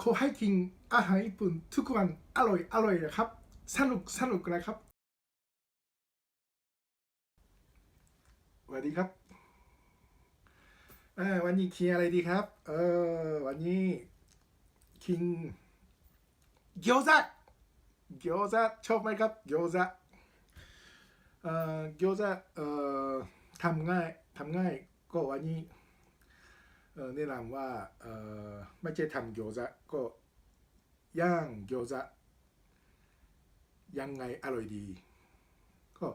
ขอให้กินอาหารญี่ปุ่นทุกวันอร่อยอร่อยนะครับ สนุกสนุกนะครับสวัสดีครับวันนี้กินอะไรดีครับ เออวันนี้กินเกี๊ยวซ่าเกี๊ยวซ่าชอบไหมครับเกี๊ยวซ่าเออเกี๊ยวซ่าเออทำง่ายทำง่ายก็วันนี้ แนะนำว่าไม่ใช่ทำเกี๊ยวซะก็ย่างเกี๊ยวซะยังไงอร่อยดี ก็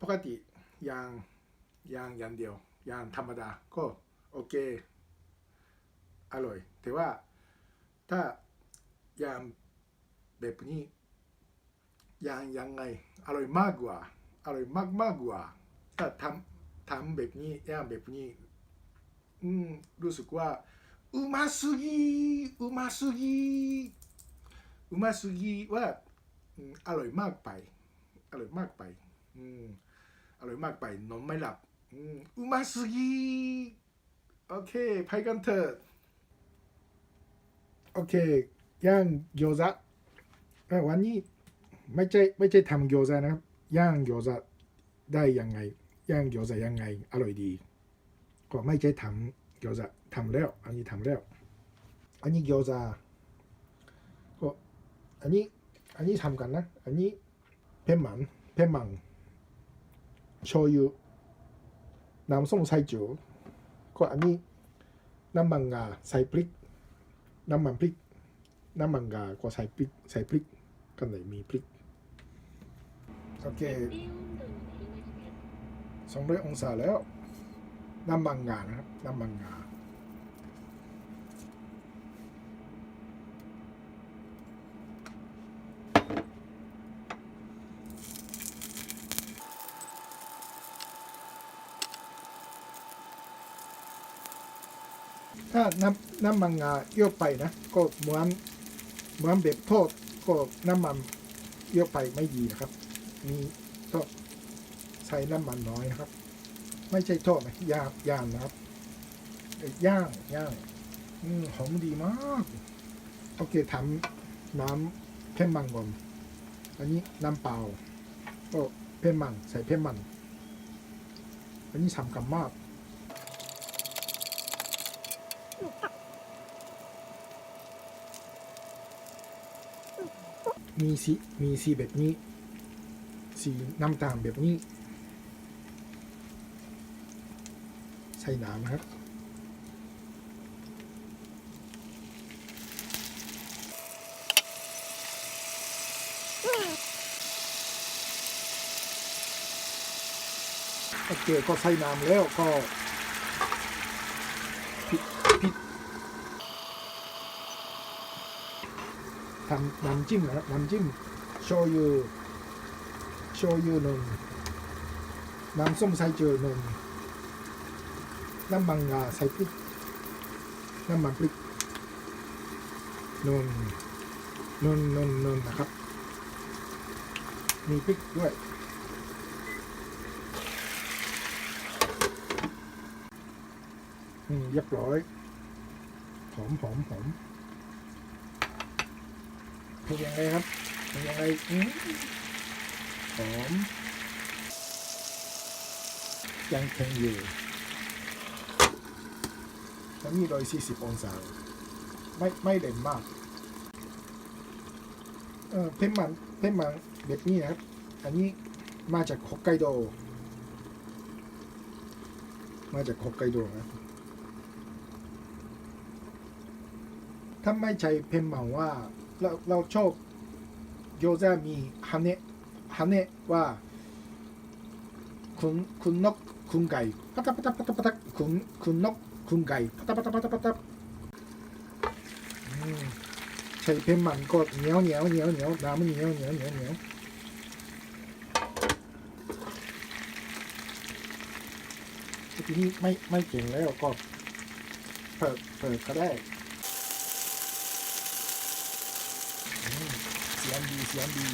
ปกติย่างย่างอย่างเดียวย่างธรรมดาก็โอเค อร่อย แต่ว่าถ้าย่างแบบนี้ย่างยังไงอร่อยมากกว่าอร่อยมากมากกว่าถ้าทำทำแบบนี้ย่างแบบนี้ อืมรู้สึกว่าうますぎうますぎうますぎว่าอืมอร่อยมากไป อร่อยมากไป อืมอร่อยมากไปนอนไม่หลับอืมうますぎโอเคไปกันเถอะโอเคย่างโยซะเอ่อวันนี้ไม่ใช่ไม่ใช่ทำโยซะนะครับย่างโยซะได้ยังไงย่างโยซะยังไง อร่อยดี ก็ไม่ใช่ทำเกี๊ยวจะทำแล้ว อันนี้ทำแล้ว อันนี้เกี๊ยวจะก็อันนี้อันนี้ทำกันนะ อันนี้เพ่นหมันเพ่นหมังโชยุน้ำส้มสายจูก็อันนี้น้ำมันงาใส่พริก น้ำมันพริก น้ำมันงาก็ใส่พริกใส่พริกกันไหนมีพริกโอเคสองร้อยองศาแล้ว น้ำมันงานะครับ น้ำมันงาถ้าน้ำน้ำมันงาเยอะไปนะ ก็เหมือนเหมือนแบบโทอดก็น้ำมันเยอะไปไม่ดีนะครับ มีต้องใช้น้ำมันน้อยนะครับ ไม่ใช่ทอดนะย่างย่างนะครับย่างย่างอืมหอมดีมากโอเคทำน้ำเพ่มมันก่อนอันนี้น้ำเปล่าก็เพ่มมันใส่เพ่มมันอันนี้สำคัญมากมีสีมีสีแบบนี้ สีน้ำตาลแบบนี้ ใส่น้ำนะครับ โอเคก็ใส่น้ำแล้วก็ปิดปิดทำน้ำจิ้มนะครับน้ำจิ้มโชยุโชยุนึงน้ำส้มสายจูหนึ่ง น้ำมันงาใส่พริก น้ำมันพริกนนนนนนนนนะครับ มีพริกด้วยอืมเรียบร้อย หอมหอมหอมเป็นยังไงครับเป็นยังไงอืมหอมยังแข็งอยู่ ตอนนี้ร้อยสี่สิบองศา ไม่ไม่เด่นมาก เออเพ่มมันเพ่มมันแบบนี้นะครับ อันนี้มาจากฮอกไกโด มาจากฮอกไกโดนะถ้าไม่ใช่เพ่มมันว่าเราเราชอบโยซามีฮันเนะฮันเนะว่าคุณคุณนกคุณไก่ปัตตะปัตตะปัตตะปัตตะคุณคุณนก คุณไก่ปัตตะปัตตะปัตตะปัตตะอืมใช้เพิ่มมันก็เหนียวเหนียวเหนียวเหนียวน้ำมันเหนียวเหนียวเหนียวเหนียวทีนี้ไม่ไม่เก่งแล้วก็เปิดเปิดก็ได้เสียงดีเสียงดี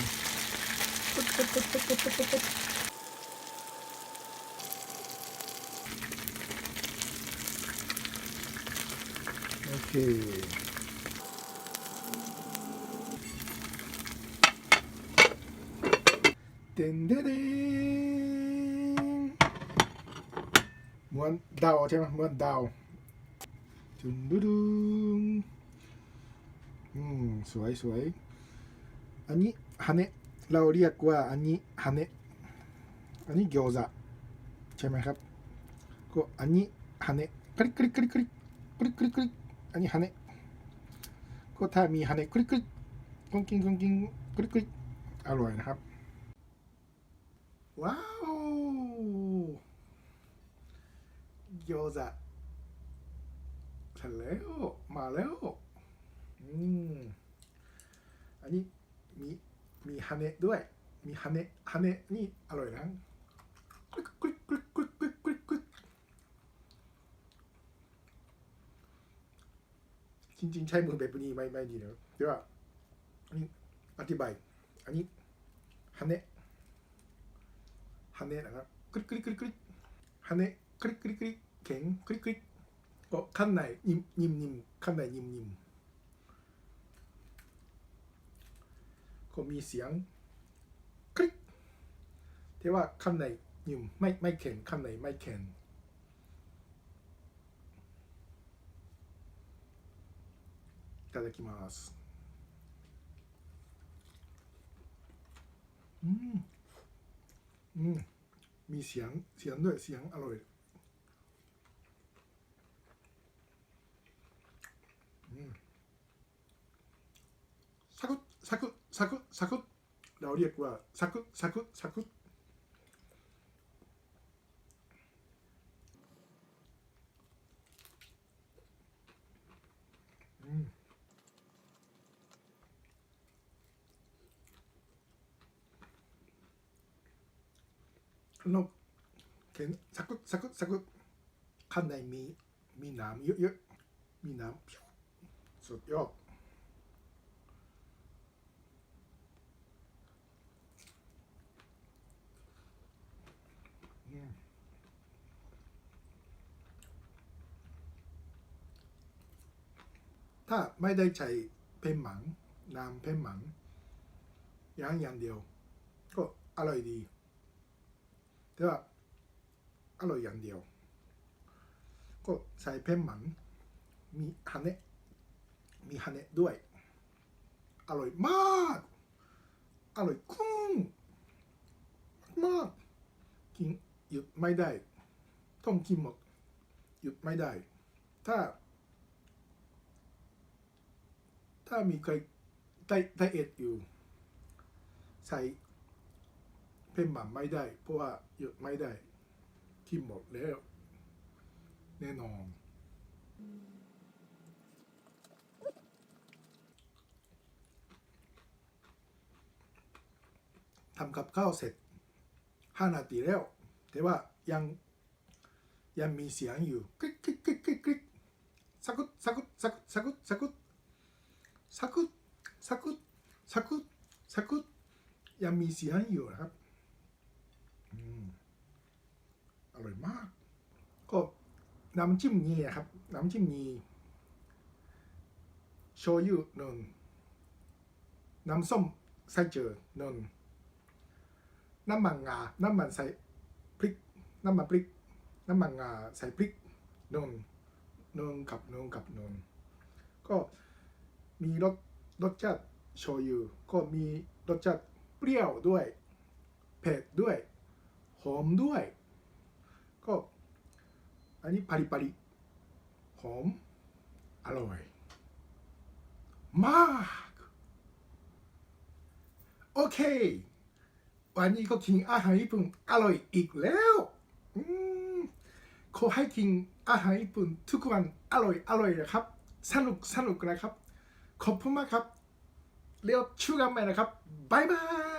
โอเคเดนเดนเหมือนดาวใช่ไหมเหมือนดาวจุนดุดุงอืมสวยสวยอันนี้ฮันเนะเราเรียกว่าอันนี้ฮันเนะอันนี้เกียวซาใช่ไหมครับก็อันนี้ฮันเนะคลิกคลิกคลิกคลิกคลิกคลิกคลิก อันนี้ฮันเนะก็ถ้ามีฮันเนะคลิกคลิกกงกิ้งกงกิ้งคลิกคลิกอร่อยนะครับ ว้าวเกียวซะเสร็จแล้วมาแล้วอืมอันนี้มีมีฮันเนะด้วย มีฮันเนะฮันเนะนี่อร่อยนะกริ๊กกริ๊กกริ๊กกริ๊กกริ๊กกริ๊กกริ๊ก จริง ๆ ใช้มือแบบนี้ไม่ไม่ดีนะแต่ว่าอันนี้อธิบาย อันนี้ฮันเนะฮันเนะนะครับกริ๊กกริ๊กกริ๊กกริ๊กฮันเนะกริ๊กกริ๊กกริ๊กแข็งกริ๊กกริ๊กก็ข้างในนิ่มนิ่มนิ่มข้างในนิ่มนิ่มก็มีเสียงกริ๊กแต่ว่าข้างในนิ่มไม่ไม่แข็งข้างในไม่แข็ง いただきます。うん。うん。みしやん。しやんどい。しやんあろいうん。サクッ。サクッ。サクッ。サクッ。ラオリエクはサクッ。サクッ。サクッ。のけんサクサクサクかんないみみんなみゆみんなピュッสุดยอมีน้ำพี่ยถ้าไม่ได้ใช้เพนหมังน้ำเพนหมังอย่างอย่างเดียว ก็อร่อยดี แต่ว่าอร่อยอย่างเดียว ก็ใส่เพ่นหมังมีฮันเนะมีฮันเนะด้วย อร่อยมาก อร่อยคุ้งมากกินหยุดไม่ได้ ต้องกินหมดหยุดไม่ได้ ถ้า ถ้ามีใครไดไดเอทอยู่ ใส่ เพ่นหมันไม่ได้ เพราะว่าหยุดไม่ได้ที่หมดแล้ว แน่นอน ทำกับข้าวเสร็จห้านาทีแล้ว แต่ว่ายังยังมีเสียงอยู่กริ๊กกริ๊กกริ๊กกริ๊กกริ๊กสักุดสักุดสักุดสักุดสักุดสักุดสักุดสักุดสักุดยังมีเสียงอยู่นะครับ อืมอ ร่อยมาก ก็น้ำจิ้มนี้นะครับ น้ำจิ้มนี้โชยุนนน้ำส้มไส้เจอนนน้ำมันงา น้ำมันใส่พริก น้ำมันพริก น้ำมันงาใส่พริกนนนนกับนนกับนนก็มีรสรสชาติโชยุก็มีรสชาติเปรี้ยวด้วย เผ็ดด้วย หอมด้วย ก็อันนี้ปริปริหอม อร่อย มาก โอเค วันนี้ก็กินอาหารญี่ปุ่นอร่อยอีกแล้วขอให้กินอาหารญี่ปุ่นทุกวันอร่อยอร่อยนะครับ สนุกสนุกนะครับ ขอบคุณมากครับ เรียกชื่อกันไหมนะครับบายบาย